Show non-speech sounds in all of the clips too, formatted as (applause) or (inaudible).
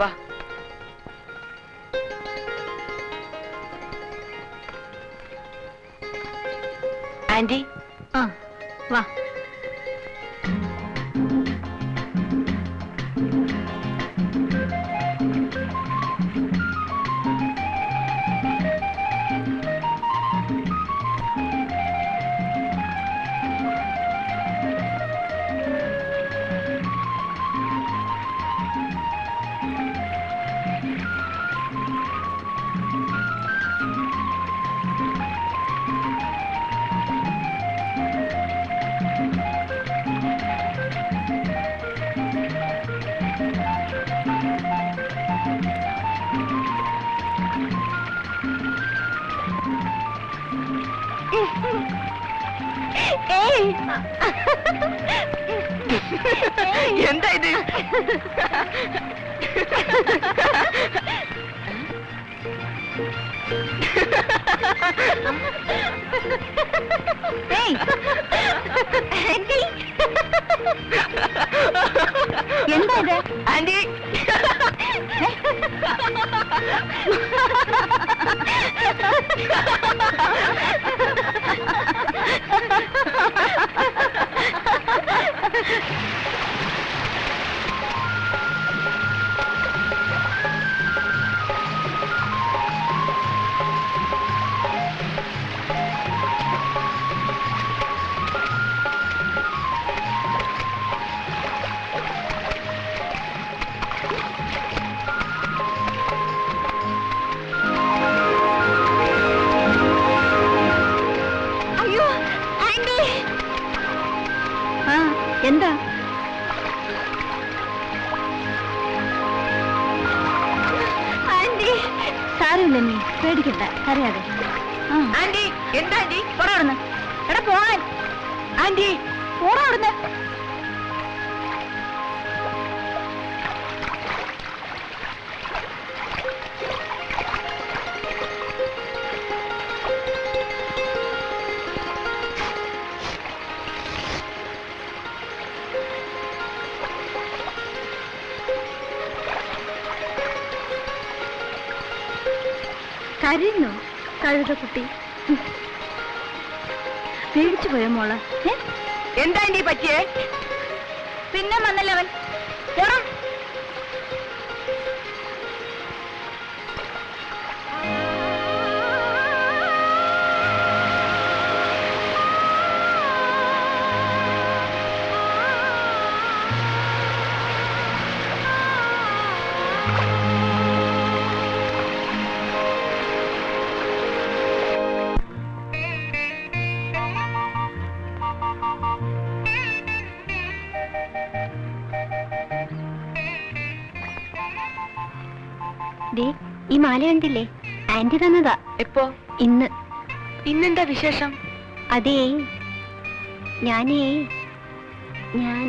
വാ. ആന്റി എന്താ ഇത്? (laughs) ആ എന്താ? സാരമില്ല നീ പേടിക്കണ്ട കരയാതെ. ആന്റി എന്താ ആന്റി? പോടാ എടാ പോവാൻ ആന്റി. പോടാ കരയുന്നു കഴുത കുട്ടി. പേടിച്ചു പോയ മോൾ? എന്താ പറ്റിയേ? പിന്നെ വന്നല്ലേ അവൻ പോടാ ദേ ഈ മാല കണ്ടില്ലേ? ആന്റി തന്നതാ. എപ്പോ? ഇന്ന്. ഇന്നെന്താ വിശേഷം? അതേ ഞാനേ ഞാൻ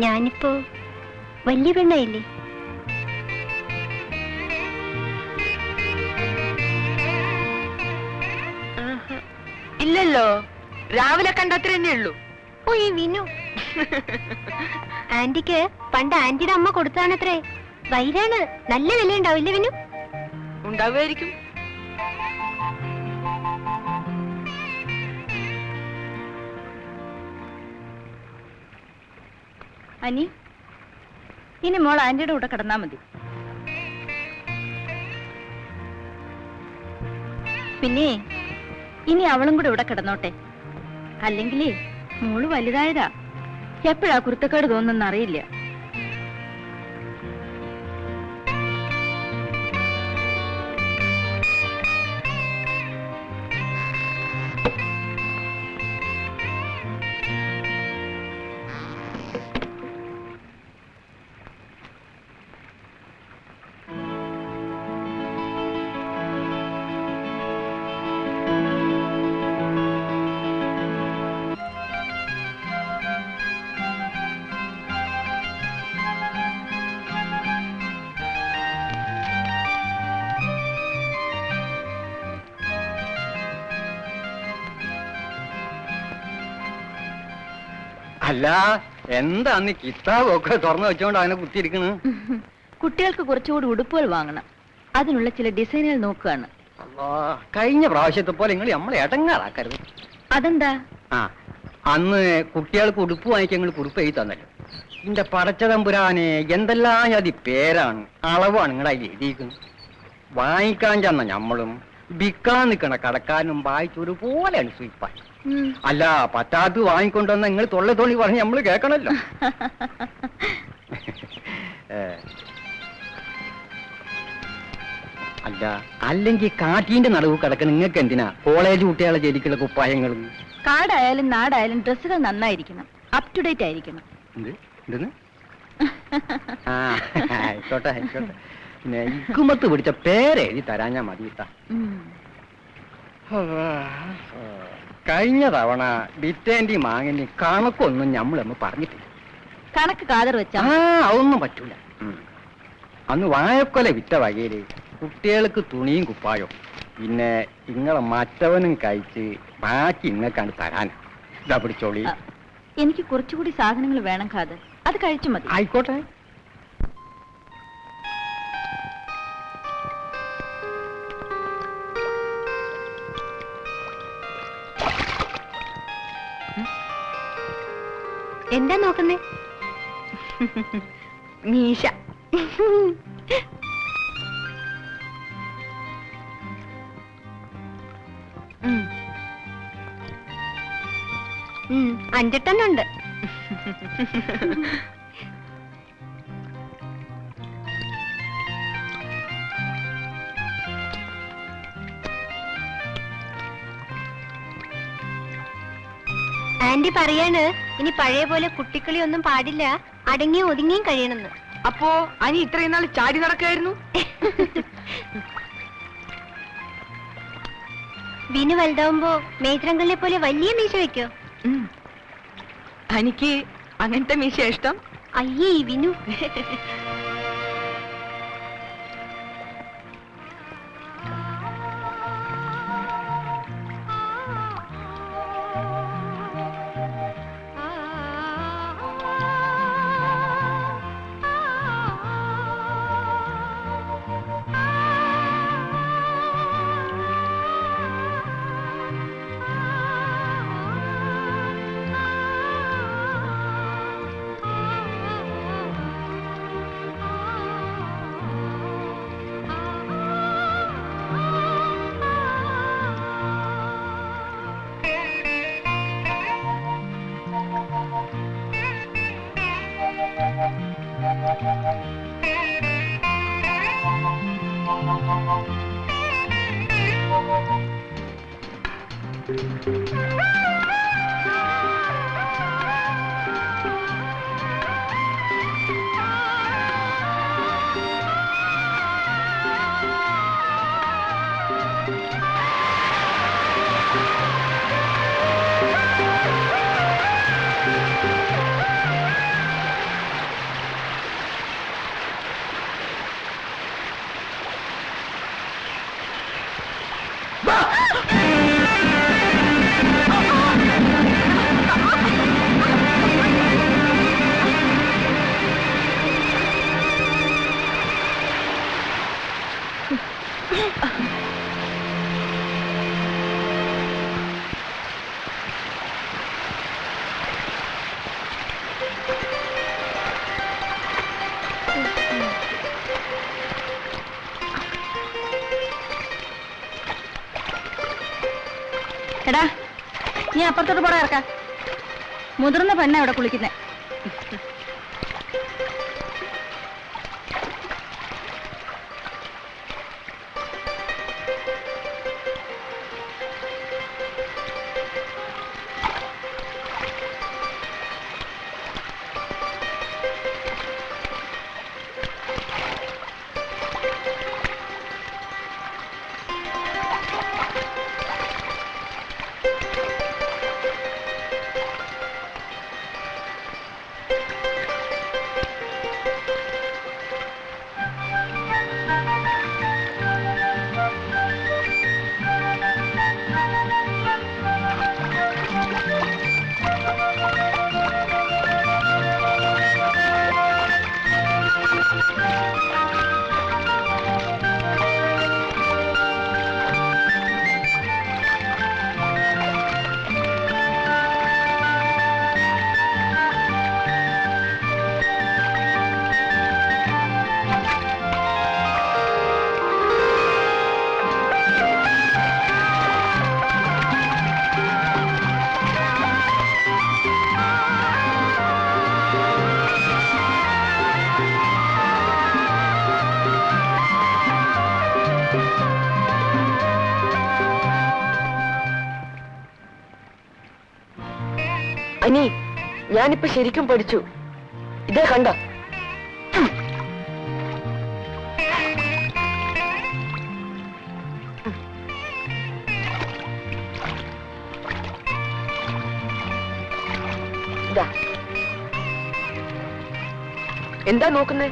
ഞാനിപ്പോ വലിയ പെണ്ണായില്ലേ? ഇല്ലല്ലോ. രാവിലെ കണ്ടത്ര തന്നെയുള്ളൂ ഓ ഈ വിനു. ആന്റിക്ക് പണ്ട് ആന്റിയുടെ അമ്മ കൊടുത്താണത്രേ വൈരാണ്. നല്ല വില ഉണ്ടാവില്ലേ വിനു? ഉണ്ടാവുമായിരിക്കും. അനി ഇനി മോൾ ആന്റിയുടെ കൂടെ കിടന്നാ മതി. പിന്നെ ഇനി അവളും കൂടെ ഇവിടെ കിടന്നോട്ടെ. അല്ലെങ്കിലേ മോൾ വലുതായതാ. എപ്പോഴാ കുരുത്തക്കേട് തോന്നുന്ന അല്ല എന്താ കിതാബൊക്കെ തുറന്നു വെച്ചോണ്ട് അവനെ കുത്തിയിരിക്കണ്? കുട്ടികൾക്ക് കുറച്ചുകൂടി ഉടുപ്പുകൾ വാങ്ങണം. അതിനുള്ള ചില ഡിസൈനുകൾ നോക്കുകയാണ്. അല്ലാ, കഴിഞ്ഞ പ്രാവശ്യത്തെ പോലെ നിങ്ങൾ നമ്മളെ ഇടങ്ങാറാക്കരുത് അതെന്താ? ആ അന്ന് കുട്ടികൾക്ക് ഉടുപ്പ് വാങ്ങിക്കാൻ നിങ്ങൾ കുറിപ്പ് എഴുതി തന്നല്ലോ. എന്റെ പടച്ചതമ്പുരാനെ എന്തെല്ലാം ജാതി പേരാണ് അളവാണ് അതിൽ എഴുതിയിരിക്കുന്നത് വാങ്ങിക്കാൻ ചെന്ന ഞമ്മളും വിൽക്കാൻ നിൽക്കണ കടക്കാരനും വായിച്ച് ഒരുപോലെയാണ് സ്വീപ്പാൻ ഉം. അല്ല പറ്റാത്ത വാങ്ങിക്കൊണ്ടുവന്ന നിങ്ങൾ തൊള്ള തോണി പറഞ്ഞ് നമ്മൾ കേൾക്കണല്ലോ (laughs) അല്ല അല്ലെങ്കിൽ കാറ്റീന്റെ നടവ് കിടക്കുന്ന നിങ്ങൾക്ക് എന്തിനാ കോളേജ് കുട്ടികളെ ജയിലിക്കുള്ള കുപ്പായങ്ങളും കാടായാലും നാടായാലും ഡ്രസ്സുകൾ നന്നായിരിക്കണം അപ് ടു ഡേറ്റ് ആയിരിക്കണം. എന്ത്? എന്തെന്ന്? ആ ആയിക്കോട്ടെ ആയിക്കോട്ടെ. പിന്നെ ഇക്കുമത്ത് പിടിച്ച പേരെഴുതി തരാൻ ഞാൻ മതി കേട്ടാ. കഴിഞ്ഞ തവണ ബിറ്റേന്റെയും മാങ്ങന്റെയും കണക്കൊന്നും ഞമ്മളൊന്നും പറഞ്ഞിട്ടില്ല. കണക്ക് കാതർ വെച്ചാ ആ അതൊന്നും പറ്റൂല. ഉം. അന്ന് വാഴക്കൊല വിറ്റ വകയിൽ കുട്ടികൾക്ക് തുണിയും കുപ്പായോ പിന്നെ ഇങ്ങളെ മറ്റവനും കഴിച്ച് ബാക്കി ഇങ്ങക്കാണ് തരാൻ ഇതാ പിടിച്ചോളി. എനിക്ക് കുറച്ചുകൂടി സാധനങ്ങൾ വേണം കാതർ അത് കഴിച്ചു മതി. ആയിക്കോട്ടെ. എന്താ നോക്കുന്നേ? മീശ. അഞ്ചെട്ടെണ്ണുണ്ട്. ആന്റി പറയാണ് ഇനി പഴയ പോലെ കുട്ടിക്കളി ഒന്നും പാടില്ല. അടങ്ങിയും ഒതുങ്ങിയും കഴിയണമെന്ന്. അപ്പോ അനി ഇത്രയും നാൾ ചാടി നടക്കായിരുന്നു? വിനു വലുതാവുമ്പോ മേത്രങ്ങളിലെ പോലെ വലിയ മീശ വെക്കോ? അനിക്ക് അങ്ങനത്തെ മീശ ഇഷ്ടം. അയ്യേ ഈ അപ്പുറത്തോട്ട് പോടാ ഇറക്കാം മുതിർന്ന പെണ്ണ ഇവിടെ കുളിക്കുന്നേ. ഞാനിപ്പോ ശരിക്കും പഠിച്ചു. ഇതേ കണ്ട? എന്താ നോക്കുന്നേ.